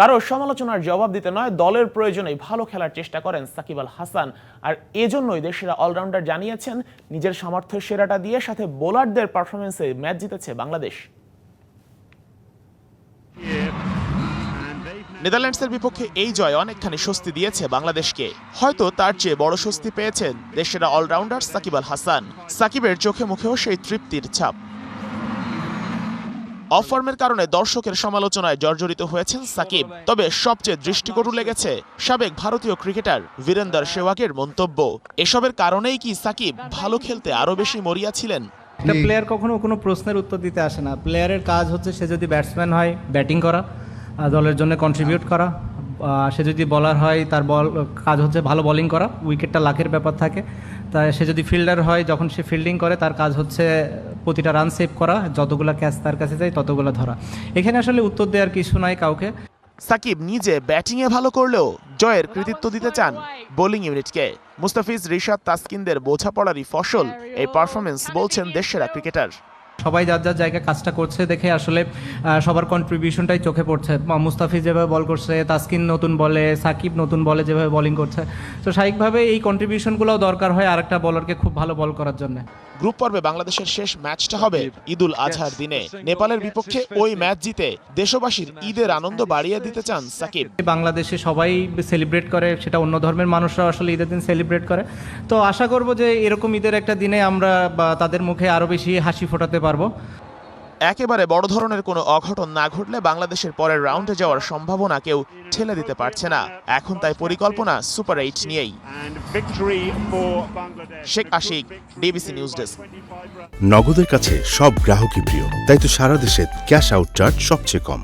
কারও সমালোচনার জবাব দিতে নয়, দলের প্রয়োজনেই ভালো খেলার চেষ্টা করেন সাকিব আল হাসান। আর এজন্যই দেশেরা অলরাউন্ডার জানিয়েছেন, নিজের সামর্থ্য সেরাটা দিয়ে সাথে বোলারদের পারফরমেন্সে ম্যাচ জিতেছে বাংলাদেশ। নেদারল্যান্ডসের বিপক্ষে এই জয় অনেকখানি স্বস্তি দিয়েছে বাংলাদেশকে। হয়তো তার চেয়ে বড় স্বস্তি পেয়েছেন দেশের অলরাউন্ডার সাকিব আল হাসান। সাকিবের চোখে মুখেও সেই তৃপ্তির ছাপ। অফর্মের কারণে দর্শকের সমালোচনায় জর্জরিত হয়েছেন সাকিব। তবে সবচেয়ে দৃষ্টিকটু লেগেছে সাবেক ভারতীয় ক্রিকেটার বীরেন্দর সেওয়াগের মন্তব্য। এসবের কারণেই কি সাকিব ভালো খেলতে আরও বেশি মরিয়া ছিলেন? একটা প্লেয়ার কখনো কোনো প্রশ্নের উত্তর দিতে আসে না। প্লেয়ারের কাজ হচ্ছে সে যদি ব্যাটসম্যান হয় ব্যাটিং করা দলের জন্য কন্ট্রিবিউট করা। সে যদি বলার হয়, তার বল কাজ হচ্ছে ভালো বোলিং করা। উইকেটটা লাখের ব্যাপার থাকে। তাই সে যদি ফিল্ডার হয়, যখন সে ফিল্ডিং করে, তার কাজ হচ্ছে প্রতিটা রান সেভ করা, যতগুলো ক্যাচ তার কাছে যায়, ততগুলো ধরা। এখানে আসলে উত্তর দেওয়ার কিছু নাই কাউকে। সাকিব নিজে ব্যাটিংয়ে ভালো করলেও জয়ের কৃতিত্ব দিতে চান বোলিং ইউনিটকে মুস্তাফিজ, রিশাদ, তাসকিনদের বোঝাপড়ারই ফসল এই পারফরমেন্স বলছেন দেশসেরা ক্রিকেটার সবাই যার যার জায়গায় কাজটা করছে দেখে আসলে সবার কন্ট্রিবিউশনটাই চোখে পড়ছে। মুস্তাফিজ যেভাবে বল করছে, তাসকিন নতুন বলে, সাকিব নতুন বলে যেভাবে বলিং করছে। তো স্বাভাবিকভাবে এই কন্ট্রিবিউশনগুলোও দরকার হয় আরেকটা বলারকে খুব ভালো বল করার জন্য। গ্রুপ পর্বে বাংলাদেশের শেষ ম্যাচটা হবে ঈদুল আজহার দিনে। নেপালের বিপক্ষে ওই ম্যাচ জিতে দেশবাসীর ঈদের আনন্দ বাড়িয়ে দিতে চান সাকিব। বাংলাদেশে সবাই সেলিব্রেট করে সেটা অন্য ধর্মের মানুষরা আসলে ঈদের দিন সেলিব্রেট করে। তো আশা করব যে এরকম ঈদের একটা দিনে আমরা বা তাদের মুখে আরও বেশি হাসি ফোটাতে পারব। একেবারে বড় ধরনের কোনো অঘটন না ঘটলে বাংলাদেশের পরের রাউন্ডে যাওয়ার সম্ভাবনা কেউ ঠেলে দিতে পারছে না। এখন তাই পরিকল্পনা সুপার এইট নিয়েই. Sheikh Ashiq DBC news desk নগদের কাছে সব গ্রাহকই প্রিয়, তাই তো সারা দেশে ক্যাশ আউট চার্জ সবচেয়ে কম।